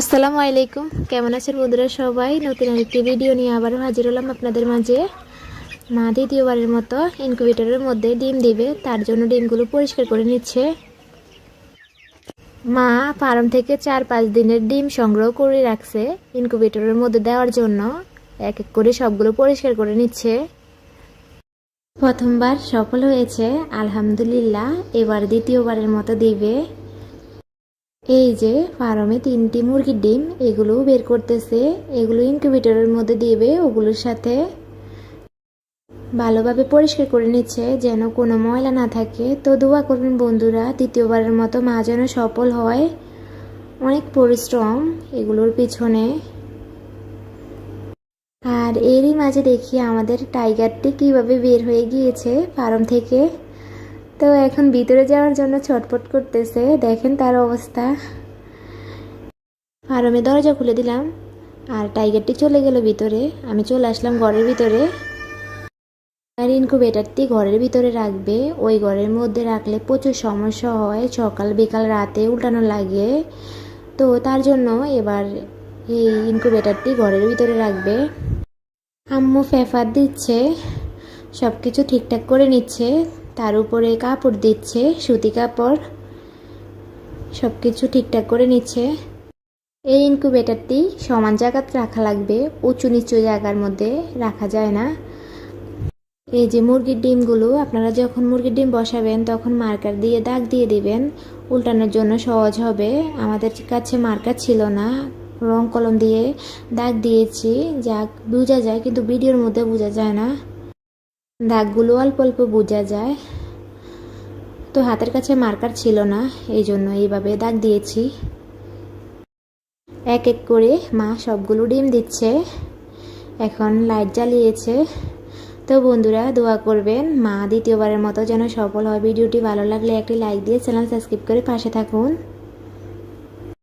আসসালামু আলাইকুম। কেমন আছেন বন্ধুরা সবাই? নতুন আরেকটি ভিডিও নিয়ে আবারও হাজির হলাম আপনাদের মাঝে। মা দ্বিতীয়বারের মতো ইনকিউবেটরের মধ্যে ডিম দিবে, তার জন্য ডিমগুলো পরিষ্কার করে নিচ্ছে। মা ফার্ম থেকে চার পাঁচ দিনের ডিম সংগ্রহ করে রাখছে ইনকিউবেটরের মধ্যে দেওয়ার জন্য। এক এক করে সবগুলো পরিষ্কার করে নিচ্ছে। প্রথমবার সফল হয়েছে, আলহামদুলিল্লাহ। এবার দ্বিতীয়বারের মতো দিবে। এই যে, ফার্মে তিনটি মুরগির ডিম এগুলো বের করতেছে। এগুলো ইনকিউবেটরের মধ্যে দিবে, ওগুলোর সাথে ভালোভাবে পরিষ্কার করে নিচ্ছে, যেন কোনো ময়লা না থাকে। তো দোয়া করবেন বন্ধুরা দ্বিতীয়বারের মতো মা যেন সফল হয়। অনেক পরিশ্রম এগুলোর পিছনে। আর এরই মাঝে দেখি আমাদের টাইগারটি কীভাবে বের হয়ে গিয়েছে ফার্ম থেকে। তো এখন ভিতরে যাওয়ার জন্য ছটফট করতেছে। দেখেন তার অবস্থা। আর আমি দরজা খুলে দিলাম। আর টাইগারটি চলে গেল ভিতরে। আমি চলে আসলাম ঘরের ভিতরে। আর ইনকুবেটারটি ঘরের ভিতরে রাখবে। ওই ঘরের মধ্যে রাখলে প্রচুর সমস্যা হয়। সকাল, বিকাল, রাতে উল্টানো লাগে। তো তার জন্য এবার এই ইনকুবেটারটি ঘরের ভিতরে রাখবে। আম্মু ফেফার দিচ্ছে। সব কিছু ঠিকঠাক করে নিচ্ছে। তার উপরে কাপড় দিচ্ছে, সুতি কাপড় সব কিছু ঠিকঠাক করে নিচ্ছে। এই ইনকুবেটারটি সমান জায়গাতে রাখা লাগবে, উঁচু নিচু জায়গার মধ্যে রাখা যায় না। এই যে মুরগির ডিমগুলো, আপনারা যখন মুরগির ডিম বসাবেন, তখন মার্কার দিয়ে দাগ দিয়ে দিবেন। উল্টানোর জন্য সহজ হবে। আমাদের কাছে মার্কার ছিল না। রং কলম দিয়ে দাগ দিয়েছি যা বোঝা যায়, কিন্তু ভিডিওর মধ্যে বোঝা যায় না। দাগগুলো অল্প অল্প বোঝা যায়। তো হাতের কাছে মার্কার ছিল না, এই জন্য এইভাবে দাগ দিয়েছি। এক এক করে মা সবগুলো ডিম দিচ্ছে। এখন লাইট জ্বালিয়েছে। তো বন্ধুরা, দোয়া করবেন, মা দ্বিতীয়বারের মতো যেন সফল হয়। ভিডিওটি ভালো লাগলে একটি লাইক দিয়ে চ্যানেল সাবস্ক্রাইব করে পাশে থাকুন।